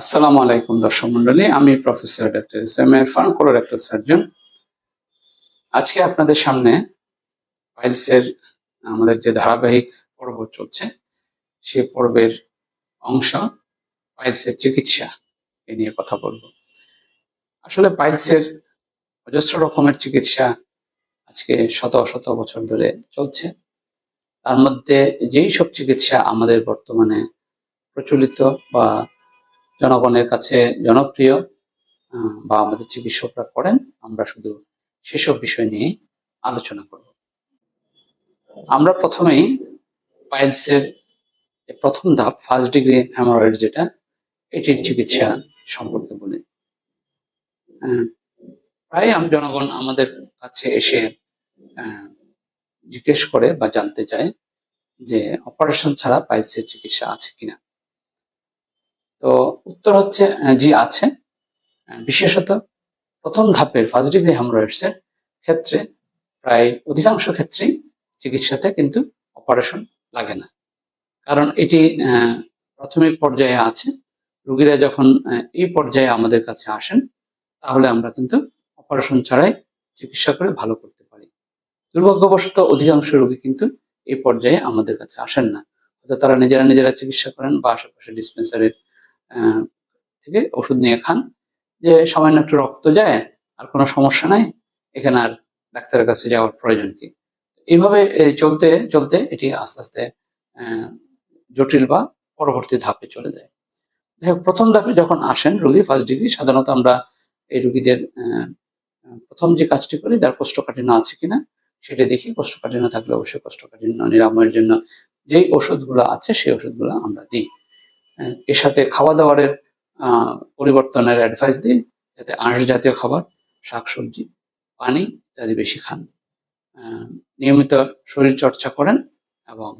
আসসালামু আলাইকুম দর্শক মন্ডলী, আমি professor doctor S M Irfan colorectal surgeon. আজকে আপনাদের সামনে পাইলসের আমাদের যে ধারাবাহিক পর্ব চলছে সেই পর্বের অংশ পাইলসের চিকিৎসা এ নিয়ে কথা বলব। আসলে পাইলসের অজস্র রকমের চিকিৎসা আজকে শত শত বছর ধরে চলছে। তার মধ্যে যেই সব চিকিৎসা আমাদের বর্তমানে প্রচলিত বা জনগণের কাছে জনপ্রিয় বা আমাদের চিকিৎসকরা করেন, আমরা শুধু সেসব বিষয় নিয়ে আলোচনা করব। আমরা প্রথমেই পাইলসের প্রথম ধাপ ফার্স্ট ডিগ্রি হ্যামারয়েড যেটা, এটির চিকিৎসা সম্পর্কে বলি। প্রায় জনগণ আমাদের কাছে এসে জিজ্ঞেস করে বা জানতে চায় যে অপারেশন ছাড়া পাইলসের চিকিৎসা আছে কিনা। তো উত্তর হচ্ছে জি আছে। বিশেষত প্রথম ধাপের ফার্স্ট ডিগ্রি হ্যামরয়েডস এর ক্ষেত্রে প্রায় অধিকাংশ ক্ষেত্রেই চিকিৎসাতে কিন্তু অপারেশন লাগে না। কারণ এটি প্রাথমিক পর্যায়ে আছে। রোগীরা যখন এই পর্যায়ে আমাদের কাছে আসেন, তাহলে আমরা কিন্তু অপারেশন ছাড়াই চিকিৎসা করে ভালো করতে পারি। দুর্ভাগ্যবশত অধিকাংশ রোগী কিন্তু এই পর্যায়ে আমাদের কাছে আসেন না। হয়তো তারা নিজেরা নিজেরা চিকিৎসা করেন বা আশেপাশে ডিসপেন্সারির থেকে ওষুধ নিয়ে খান। যে সামান্য একটু রক্ত যায়, আর কোনো সমস্যা নাই, এখানে আর ডাক্তারের কাছে যাওয়ার প্রয়োজন কি? এইভাবে চলতে চলতে এটি আস্তে আস্তে জটিল বা পরবর্তী ধাপে চলে যায়। প্রথম ধাপে যখন আসেন, রোগী ফার্স্ট ডিগ্রি সাধারণত আমরা এই রোগীদের প্রথম যে কাজটি করি তার কোষ্ঠকাঠিন্য আছে কিনা, সেটা দেখি। কোষ্ঠকাঠিন্য থাকলে অবশ্যই কোষ্ঠকাঠিন্য নিরাময়ের জন্য যেই ওষুধগুলো আছে, সেই ওষুধগুলো আমরা দিই। এর সাথে খাওয়া দাওয়ারের পরিবর্তনের অ্যাডভাইস দিই, যাতে আঁশ জাতীয় খাবার, শাকসবজি, পানি ইত্যাদি বেশি খান। নিয়মিত শরীর চর্চা করেন এবং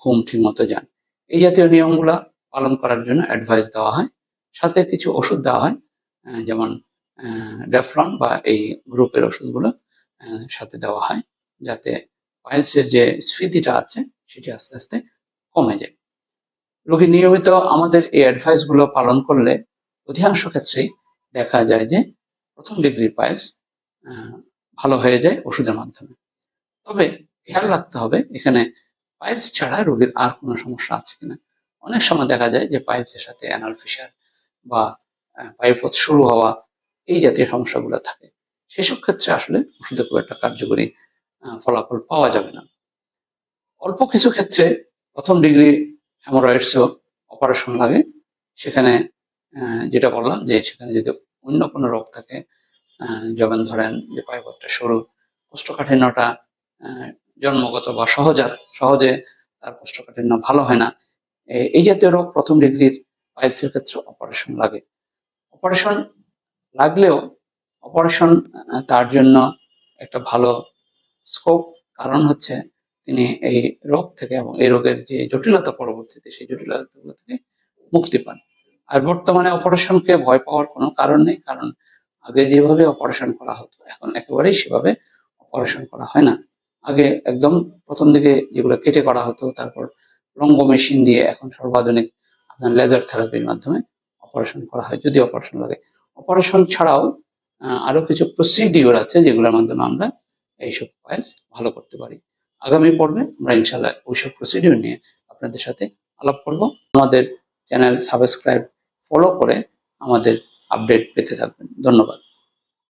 ঘুম ঠিক মতো যান। এই জাতীয় নিয়মগুলো পালন করার জন্য অ্যাডভাইস দেওয়া হয়। সাথে কিছু ওষুধ দেওয়া হয় যেমন ডেফ্রন বা এই গ্রুপের ওষুধগুলো সাথে দেওয়া হয়, যাতে পাইলসের যে স্ফীতিটা আছে, সেটি আস্তে আস্তে কমে যায়। রোগী নিয়মিত আমাদের এই অ্যাডভাইসগুলো পালন করলে অধিকাংশ ক্ষেত্রেই দেখা যায় যে প্রথম ডিগ্রি পাইলস ভালো হয়ে যায় ওষুধের মাধ্যমে। তবে খেয়াল রাখতে হবে, এখানে পাইলস ছাড়া রোগীর আর কোনো সমস্যা আছে কিনা। অনেক সময় দেখা যায় যে পাইলসের সাথে অ্যানাল ফিসার বা পায়ুপথ শুরু হওয়া এই জাতীয় সমস্যাগুলো থাকে। সেসব ক্ষেত্রে আসলে ওষুধে খুব একটা কার্যকরী ফলাফল পাওয়া যাবে না। অল্প কিছু ক্ষেত্রে প্রথম ডিগ্রি হ্যামোরয়েডসও অপারেশন লাগে। সেখানে যেটা বললাম যে সেখানে যদি অন্য কোনো রোগ থাকে যেমন ধরেন যে পায়ুপথটা সরু কোষ্ঠকাঠিন্যটা জন্মগত বা সহজাত সহজে তার কোষ্ঠকাঠিন্য ভালো হয় না এই জাতীয় রোগ প্রথম ডিগ্রির পাইলসের ক্ষেত্রে অপারেশন লাগে। অপারেশন লাগলেও অপারেশন তার জন্য একটা ভালো স্কোপ কারণ হচ্ছে তিনি এই রোগ থেকে এবং এই রোগের যে জটিলতা পরবর্তীতে, সেই জটিলতাগুলো থেকে মুক্তি পান। আর বর্তমানে অপারেশনকে ভয় পাওয়ার কোনো কারণ নেই, কারণ আগে যেভাবে অপারেশন করা হতো, এখন একেবারেই সেভাবে অপারেশন করা হয় না। আগে একদম প্রথম দিকে যেগুলো কেটে করা হতো, তারপর রঙ্গ মেশিন দিয়ে এখন সর্বাধুনিক আপনার লেজার থেরাপির মাধ্যমে অপারেশন করা হয়, যদি অপারেশন লাগে। অপারেশন ছাড়াও আরও কিছু প্রসিডিওর আছে যেগুলোর মাধ্যমে আমরা এইসব ফাইলস ভালো করতে পারি। আগামী পর্বে আমরা ইনশাল্লাহ ওইসব প্রসিডিউর নিয়ে আপনাদের সাথে আলাপ করব। আমাদের চ্যানেল সাবস্ক্রাইব ফলো করে আমাদের আপডেট পেতে থাকবেন। ধন্যবাদ।